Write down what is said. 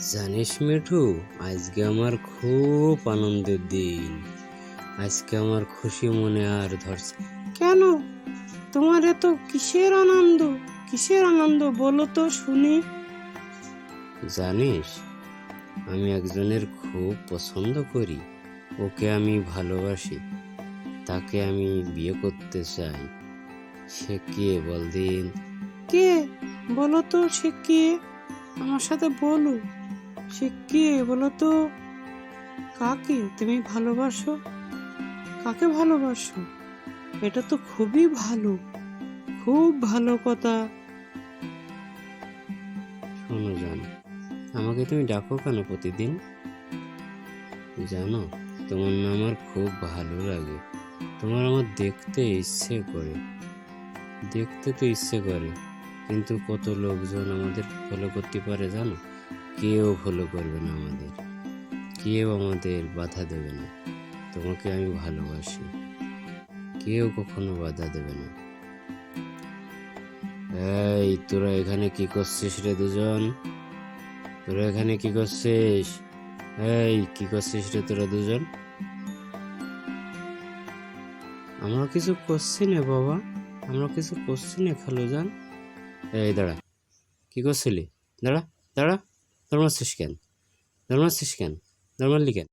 জানিস মিঠু আজকে আমার খুব আনন্দের দিন। আজকে আমার খুশি মনে আর ধরছে কেন? তোমার এত কিসের আনন্দ? কিসের আনন্দ বলো তো শুনি। জানিস আমি একজনের খুব পছন্দ করি। ওকে আমি ভালোবাসি। তাকে আমি বিয়ে করতে চাই। সে কে বল দিন কে? বলো তো সে কে? আমার সাথে বলো সে কে বলো তো? কাকে তুমি ভালোবাসো? কাকে ভালোবাসো? এটা তো খুবই ভালো, খুব ভালো কথা। শোনো জান, আমাকে তুমি ডাকো কেন প্রতিদিন? জানো, তোমার না আমার খুব ভালো লাগে। তোমার আমার দেখতে ইচ্ছে করে, দেখতে তো ইচ্ছে করে, কিন্তু কত লোকজন আমাদের ফলো করতে পারে জানো? কেউ ফলো করবে না আমাদের। কেউ আমাদের বাধা দেবে না। তোমাকে আমি ভালোবাসি। কেউ কখনো বাধা দেবে না। এই, তোরা এখানে কি করছিস রে দুজন? তোরা এখানে কি করছিস? এই, কি করছিস রে তোরা দুজন? আমরা কিছু করছি না বাবা। আমরা কিছু করছি না খালু যান এই, দাঁড়া। কি করছিলি? দাঁড়া দাঁড়া। ধর্মাচ্ছিস কেন ধর্মাচ্ছিস কেন নর্মাল কেন